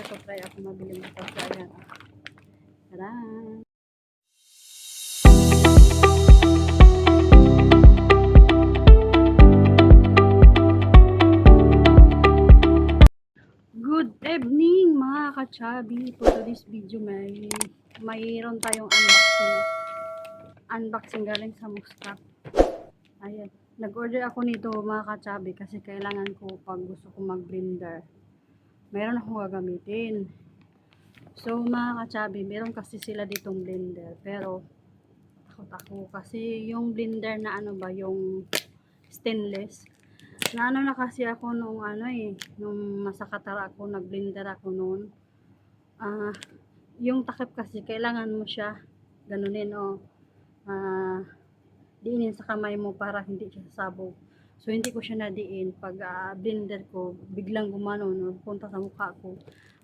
Sabi ko, try ako mabili nito. So, ayan. Tara! Good evening mga kachabi. For today's video may mayroon tayong unboxing. Unboxing galing sa Muscat. Ayan. Nag-order ako nito mga kachabi kasi kailangan ko pag gusto ko mag-blender. Meron akong gagamitin. So mga kachabi, meron kasi sila ditong blender. Pero takot ako kasi yung blender na ano ba, yung stainless. Naano na kasi ako nung ano eh, nung nasa Qatar ako, nag-blender ako noon. Ah, yung takip kasi kailangan mo siya ganunin o ah, diinin sa kamay mo para hindi siya sabog. So hindi ko siya nadiin pag ah, blender ko biglang gumano no, punta sa mukha ko.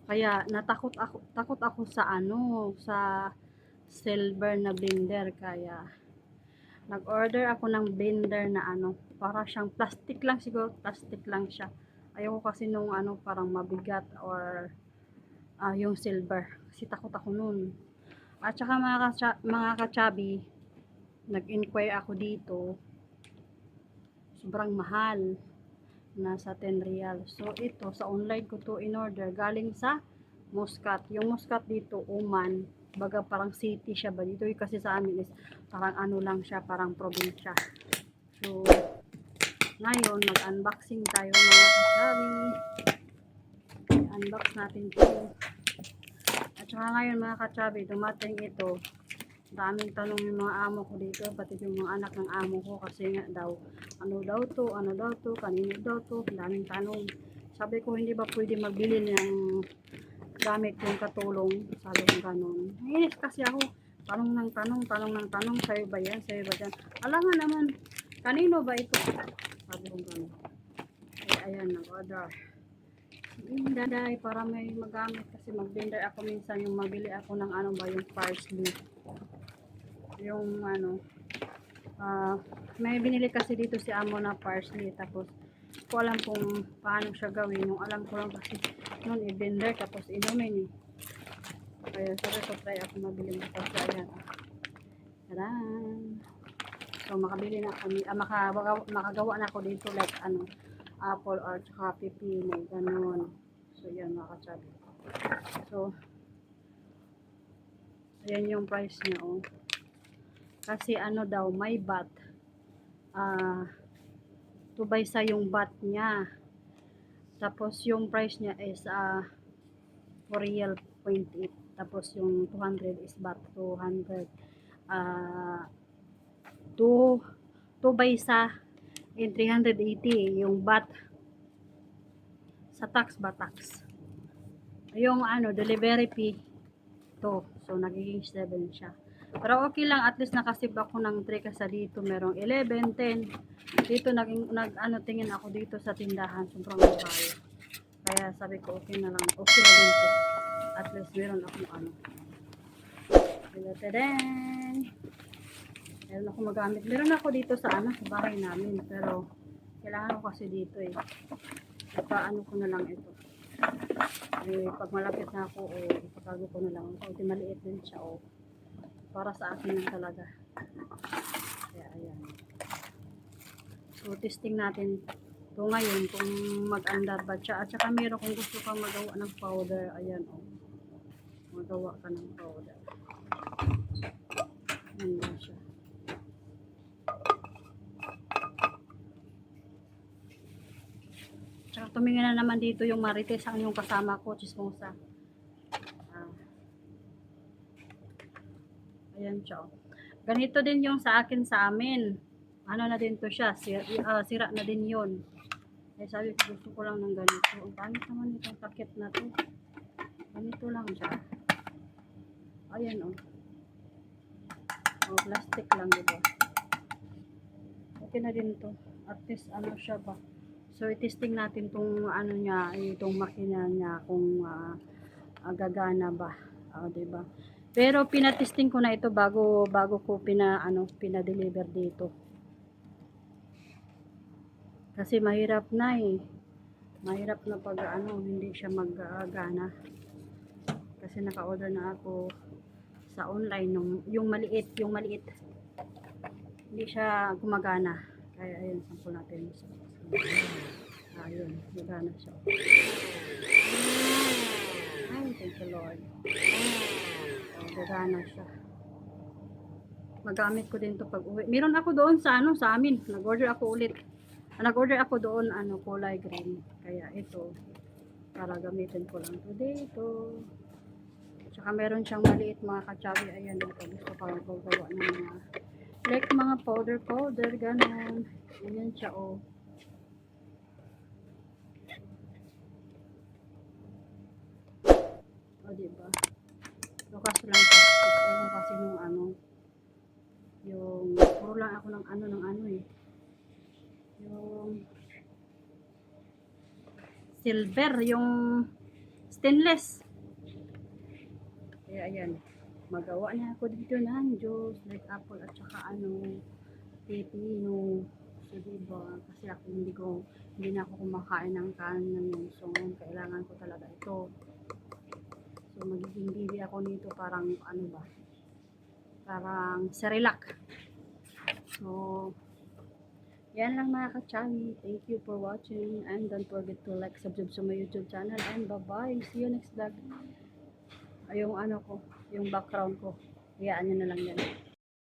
Kaya natakot ako takot ako sa ano sa silver na blender kaya nag-order ako ng blender na ano, para siyang plastic lang siguro, plastic lang siya. Ayoko kasi nung ano, parang mabigat or ah, yung silver. Kasi takot ako nun. At saka mga, kacha- mga kachabi, nag-inquire ako dito. Sobrang mahal. Nasa 10 real. So ito, sa online ko to in order. Galing sa Muscat. Yung Muscat dito, Oman. Baga parang city siya ba dito kasi sa amin is parang ano lang siya parang probinsya so ngayon mag-unboxing tayo mga kasabi unbox natin ito at saka ngayon mga kasabi dumating ito daming tanong yung mga amo ko dito pati yung mga anak ng amo ko kasi nga daw ano daw to ano daw to kanino daw to daming tanong. Sabi ko hindi ba pwede magbili ng gamit yung katulong? Sabi ko ganun. Nainis kasi ako tanong ng tanong tanong ng tanong sa'yo ba yan sa'yo ba yan alam nga naman kanino ba ito? Sabi ko ganun. Eh ayan nag-order. Daday para may magamit kasi mag-blender ako minsan yung mabili ako ng ano ba yung parsley yung ano ah may binili kasi dito si amo na parsley tapos ko alam kung paano siya gawin. Yung alam ko lang kasi noon i-blender tapos inumin eh. Kaya sabi ko try ako mabili nito so ayan Taran! so makabili na ni- ah, makagawa, makagawa na ako dito like ano apple or tsaka pipino ganon so yan mga so ayan yung price niya oh kasi ano daw may bat. Ah tubay sa yung bat niya. Tapos yung price niya is ah 4 real 0.8 tapos yung 200 is bat 200 ah 2 2 by sa in 380 yung bat. Sa tax ba tax? Yung ano delivery fee. To so nagiging 7 siya pero okay lang at least nakasip ako ng 3 kasi dito merong 11 10 dito naging nag ano tingin ako dito sa tindahan sobrang mahal kaya sabi ko okay na lang okay na din to at least meron akong ano Tadaan! Meron ako magamit. Meron ako dito sa ano, sa bahay namin. Pero, kailangan ko kasi dito eh. Ipaano ko na lang ito. Eh, pag malapit na ako, o ipatago ko na lang. Di maliit din siya, o. Para sa akin lang talaga. Kaya, ayan. So, testing natin ito ngayon kung mag-andar ba siya. At saka meron kung gusto kang magawa ng powder. Ayan, o. Magawa ka ng powder. Ayan lang siya. Tsaka tumingin na naman dito yung Marites ang yung kasama ko, chismosa. Ah. Oh. Ganito din yung sa akin sa amin. Ano na din to siya, sira, ah, sira na din yun. Eh sabi ko gusto ko lang ng ganito. Ang pangit naman itong takip na to. Ganito lang siya. Ayan oh. Oh, plastic lang diba? Okay na din to. At least ano siya ba. So, i-testing natin tong ano niya, itong makina niya kung ah, ah, gagana ba. Ah, 'di ba? Pero pinatesting ko na ito bago bago ko pina ano, pina-deliver dito. Kasi mahirap na eh. Mahirap na pag ano, hindi siya maggana. Kasi naka-order na ako sa online nung yung maliit, yung maliit. Hindi siya gumagana. Kaya ayun, sample natin. Ayun, gumagana siya. Ay, thank you Lord. Oh, gumagana siya. Magamit ko din to pag uwi. Meron ako doon sa ano, sa amin. Nag-order ako ulit. Ah, Nag-order ako doon, ano, kulay green. Kaya ito, para gamitin ko lang today ito. Tsaka meron siyang maliit mga kachabi. Ayan, ito. Gusto ko lang ng mga, like mga powder powder, ganun. Ayan siya, oh. O, diba? Lukas lang siya. Ewan kasi nung ano, yung, lang ako ng ano, ng ano eh. Yung, silver, yung stainless. Kaya ayan, magawa na ako dito ng juice, like apple at saka ano, pepino. So, diba? Kasi ako hindi ko, hindi na ako kumakain ng kanin ng so ngayon kailangan ko talaga ito. So, magiging bibi ako nito parang ano ba? Parang Cerelac. So, yan lang mga kachami. Thank you for watching. And don't forget to like, subscribe sa my YouTube channel. And bye-bye. See you next vlog. Ay, yung ano ko, yung background ko. Hayaan nyo na lang yan.